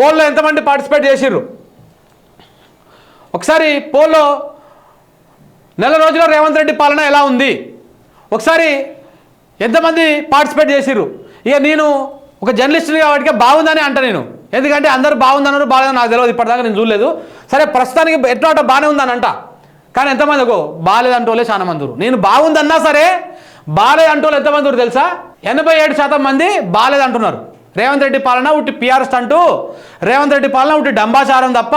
పోల్లో ఎంతమంది పార్టిసిపేట్ చేసిర్రు? ఒకసారి పోల్లో నెల రోజుల రేవంత్ రెడ్డి పాలన ఎలా ఉంది? ఒకసారి ఎంతమంది పార్టిసిపేట్ చేసిర్రు? ఇక నేను ఒక జర్నలిస్ట్ని కాబట్టి బాగుందని అంట నేను. ఎందుకంటే అందరూ బాగుందన్నారు బాగాలేదు నాకు తెలియదు. ఇప్పటిదాకా నేను చూడలేదు. సరే ప్రస్తుతానికి ఎట్లా అట్లా బాగానే ఉందని అంట. కానీ ఎంతమంది ఒక బాగాలేదంటోలే చాలా మంది నేను బాగుందన్నా సరే బాగాలేదంటోళ్ళు ఎంతమంది తెలుసా? ఎనభై ఏడు శాతం మంది బాగాలేదంటున్నారు. రేవంత్ రెడ్డి పాలన ఉట్టి పిఆర్ఎస్ అంటూ. రేవంత్ రెడ్డి పాలన ఉట్టి డంబాచారం తప్ప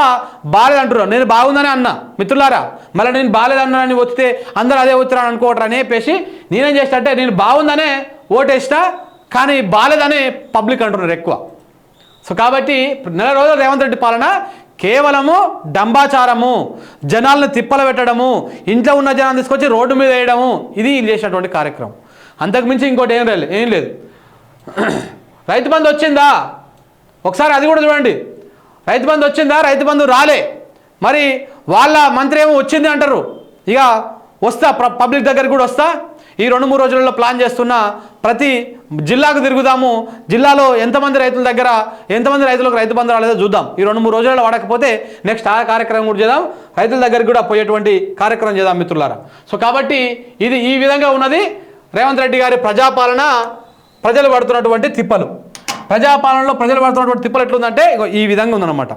బాగాలేదంటున్నారు నేను బాగుందని అన్న. మిత్రులారా మళ్ళీ నేను బాగాలేదన్నానని వస్తే అందరూ అదే వచ్చారని అనుకోవటం అని చెప్పేసి నేనేం చేస్తా అంటే నేను బాగుందనే ఓటేస్తా కానీ బాగాలేదని పబ్లిక్ అంటున్నారు ఎక్కువ. సో కాబట్టి నెల రోజులు రేవంత్ రెడ్డి పాలన కేవలము డంబాచారము జనాలను తిప్పల పెట్టడము ఇంట్లో ఉన్న జనాన్ని తీసుకొచ్చి రోడ్డు మీద వేయడము ఇది చేసినటువంటి కార్యక్రమం. అంతకుమించి ఇంకోటి ఏం లేదు ఏం లేదు. రైతు బంధు వచ్చిందా? ఒకసారి అది కూడా చూడండి. రైతు బంధు వచ్చిందా? రైతు బంధు రాలే. మరి వాళ్ళ మంత్రి ఏమో వచ్చింది అంటారు. ఇక వస్తా పబ్లిక్ దగ్గరికి కూడా వస్తా. ఈ రెండు మూడు రోజులలో ప్లాన్ చేస్తున్న ప్రతి జిల్లాకు తిరుగుదాము. జిల్లాలో ఎంతమంది రైతుల దగ్గర ఎంతమంది రైతులకు రైతు బంధు రాలేదో చూద్దాం. ఈ రెండు మూడు రోజులలో వాడకపోతే నెక్స్ట్ ఆ కార్యక్రమం కూడా చేద్దాం. రైతుల దగ్గరికి కూడా పోయేటువంటి కార్యక్రమం చేద్దాం మిత్రులారా. సో కాబట్టి ఇది ఈ విధంగా ఉన్నది. రేవంత్ రెడ్డి గారి ప్రజాపాలన ప్రజలు పడుతున్నటువంటి తిప్పలు. ప్రజాపాలనలో ప్రజలు పడుతున్నటువంటి తిప్పలు ఎట్లుందంటే ఈ విధంగా ఉందన్నమాట.